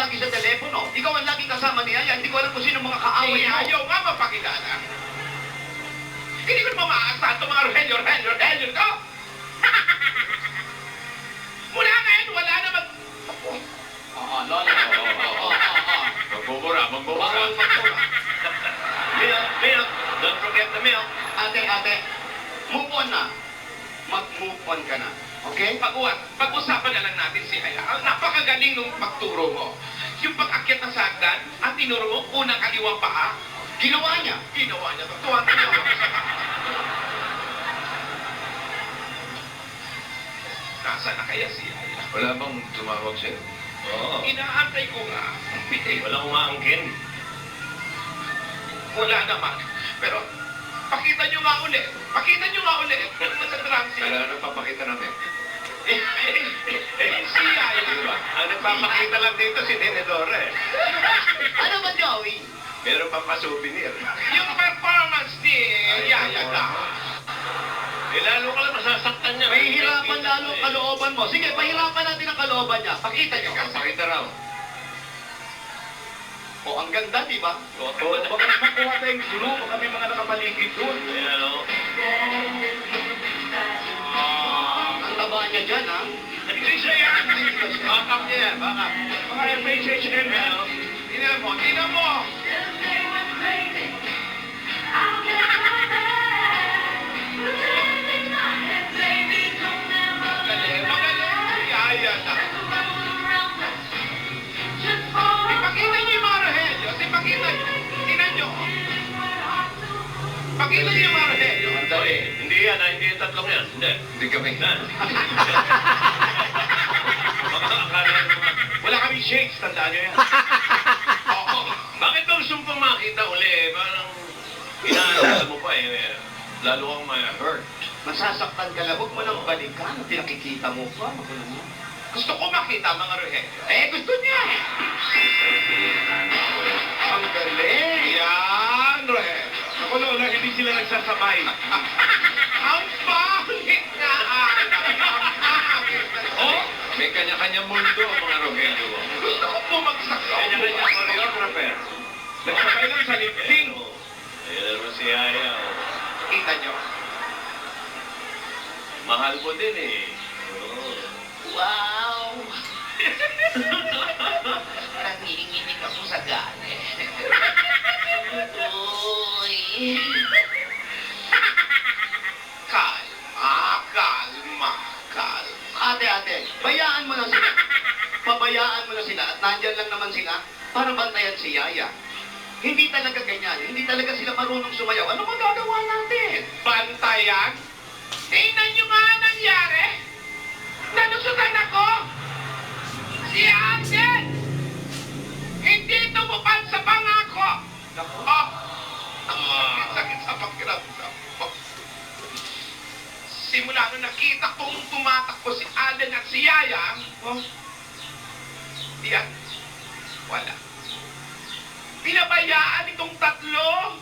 lagi sa telepono. Ikaw ang lagi kasama ni Yaya. Hindi ko alam kung sino mga kaaway Ay, mo. ayaw nga mapakilala. Hindi ko naman maaasahan itong mga Rogelio, Rogelio, Rogelio ko. Mula ngayon, wala na mag... Oo, Lola. Oo, oo, oo, oo. Magbubura, magbubura. Bawal magpura. Milk, milk. Don't forget the milk. Ate, ate, move on na. Mag-move on ka na. Okay? Pag-uwas, pag-usapan na lang natin si Aya. Ang napakagaling nung pagturo mo. Yung pag-akyat ng sagdan, at tinuro mo, unang kaliwang paa, Ginawa niya. ginawa niya. Tuwan-tuwa ako sa Nasaan na kaya si Aya? Wala bang tumawag sa'yo? Oo. Inaantay ko nga. Walang umaangkin. Wala naman. Pero, pakita nyo nga ulit. Pakita nyo nga transit. Kailangan na papakita namin. Eh, eh, si Aya. Ang nagpapakita lang dito si Tenedora eh. Ano ba, Joey? Meron pang pa-souvenir. Yung performance ni Yaya ka. Eh, lalo ka lang masasaktan niya. Mahihirapan lalo ang kalooban mo. Sige, pahirapan natin ang kalooban niya. Pakita niyo. Pakita raw. Ang ganda, di ba? Oo. Baka makuha tayong clue. Baka may mga nakapaligid doon. Ayan o. Ang taba niya dyan, ha? Hindi siya yan. Bakap niya yan, bakap. Baka FHHM yan. Tingnan mo, tingnan mo. Yan, ah, hindi yung tatlong yan. Hindi. Hindi kami. Akala nyo naman. Wala kaming shakes, tandaan niyo yan. Oo. Bakit ba gusto mo pang makita uli? Parang inaalala mo pa eh. Lalo kang ma-hurt. Masasaktan ka lang. Huwag mo nang balikan. Pinakikita mo pa. Gusto ko makita mga Rogelio. Eh, gusto niya. Ang galing. Yan, Rogelio. Ako lola, hindi sila nagsasabay. Ang pangit na na Oh, may kanya-kanya mundo ang mga Rogelio. Gusto ko bumagsak sa Kanya-kanya choreographer. Nagsabay lang sa lip-sync. Ayan naman si Aya. oh. Kita niyo. Mahal ko din eh. Oo. Wow. Nanginginig ako sa gani. Uy. Lang sila para bantayan si Yaya. Hindi talaga ganyan. Hindi talaga sila marunong sumayaw. Ano magagawa natin? Bantayan? Tingnan niyo nga ang nangyari. Nanusutan ako. Si Ate. Hindi tumupad sa pangako. Oh. Ah. Sakit sa pakiramdam ko. Simula nung nakita kong tumatakbo si Alden at si Yaya, oh, yan, wala. Pinabayaan itong tatlo.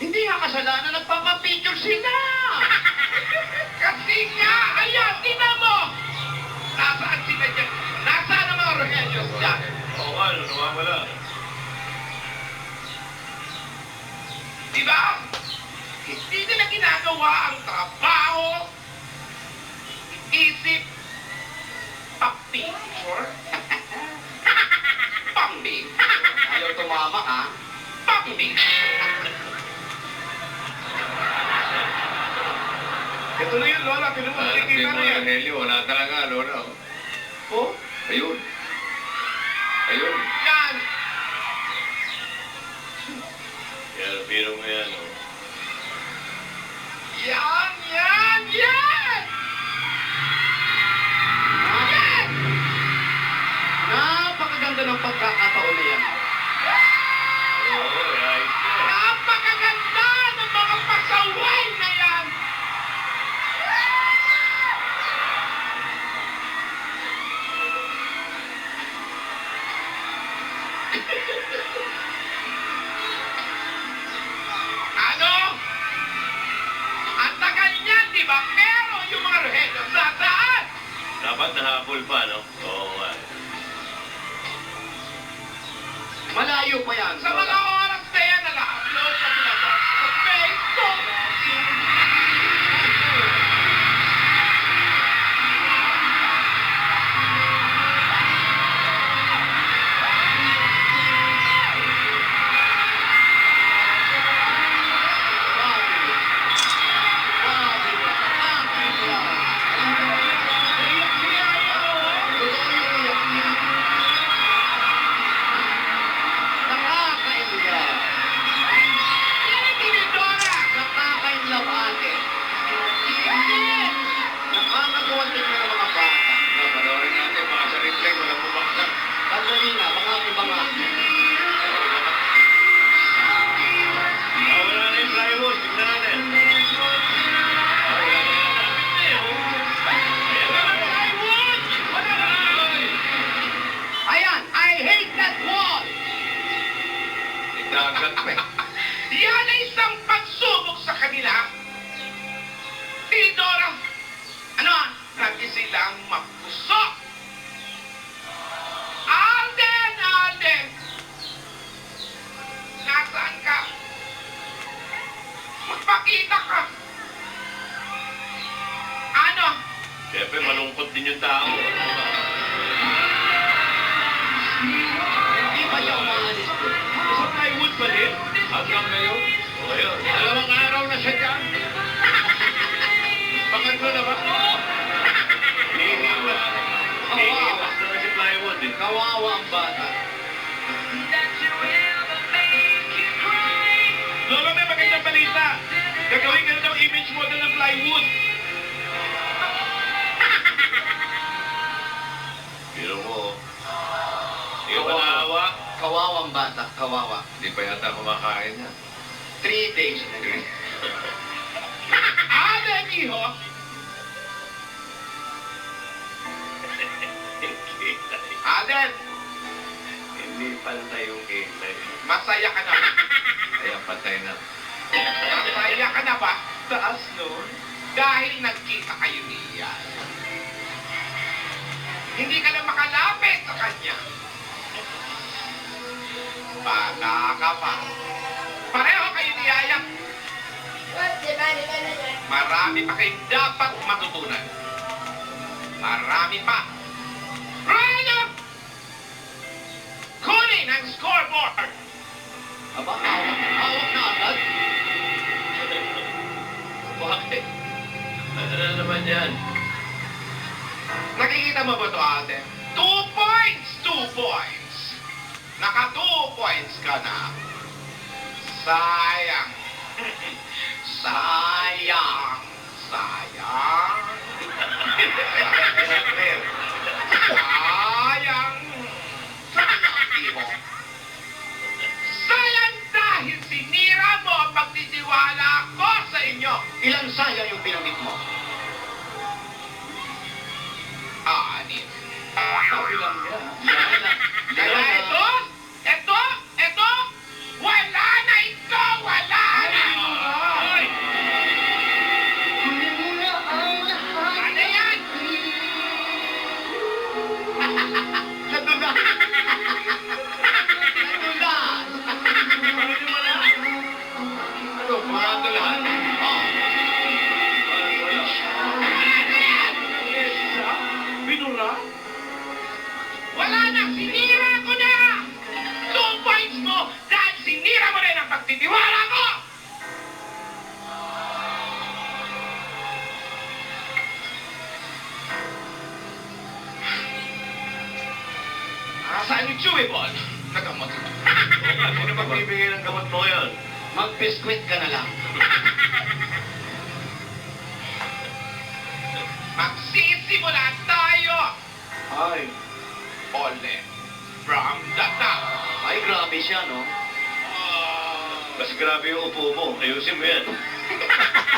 Hindi nga kasalanan. Nagpapapicture sila. Kasi nga, ayan, tingnan mo! Nasaan sila dyan? Nasaan ang mga Rohelios dyan? Oo nga, no, nawawala. Di ba? Hindi nila ginagawa ang trabaho, isip, pa-picture, pa-picture, Ayaw tumama, ha? pa-picture. Ito na yun, Lola. Mo, Ah, nakikita na yan. Rogelio, wala talaga, lola. oh. Oh? Ayun. Ayun. Yan. Yan, biro mo yan. Oh. Yan, yan! Yan! Napakaganda ng pagkakataon na yan. Oo, right. Napakaganda ng mga pasaway na yan! ano? Ang tagal niyan, di ba? Pero yung mga Rogelio, saan? Dapat nahabol pa, no? Oo Malayo pa yan. Sa mga oras din yung tao. Hindi pa siya umaalis. Sa plywood pa rin? Hanggang ngayon? O, ayun. Dalawang araw na siya dyan. Pangatlo na ba? Hinihiwas. Hinihiwas na si plywood eh. Kawawa ang bata. Ang bata, kawawa. Hindi pa yata kumakain yan. Three days na rin. Alden, iho. Alden, Hindi pantay yung kilay. masaya ka na. Kaya patay na. Masaya ka na ba? Taas nun. Dahil nagkita kayo ni Ian. Hindi ka na makalapit sa kanya. Bata ka pa. Pareho kayo ni Yaya. Marami pa kayong dapat matutunan. Marami pa. Ryan! Kunin ang scoreboard! Aba, hawak, hawak na agad. Bakit? Ano na naman yan? Nakikita mo ba ito, Alden? Two points! Two points! Naka two points ka na. Sayang. Sayang. Sayang. Sayang. Sayang. Sayang dahil sinira mo ang pagtitiwala ko sa inyo. Ilang sayang yung pinamit mo? Anin. Sabi lang yan. Points mo dahil sinira mo rin ang pagtitiwala ko. Saan yung chewy ball? Nagamot. Sino magbibigay ng gamot mo ngayon? Mag-biskwit ka na lang. Magsisimula tayo. Ay. Ole. From the top. Ay, grabe siya, no? Mas grabe yung upo mo. Ayusin mo yan.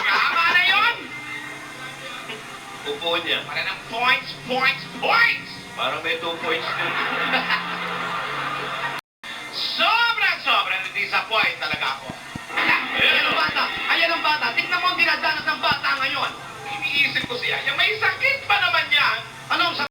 Tama na yun! Upo niya. Para ng points, points, points! Parang may two points dun. sobrang, sobrang disappoint talaga ako. Ayan ang bata! Ayan ang bata! Tingnan mo ang dinadanas ng bata ngayon! Iniisip ko siya, yung may sakit pa naman yan! Anong sakit?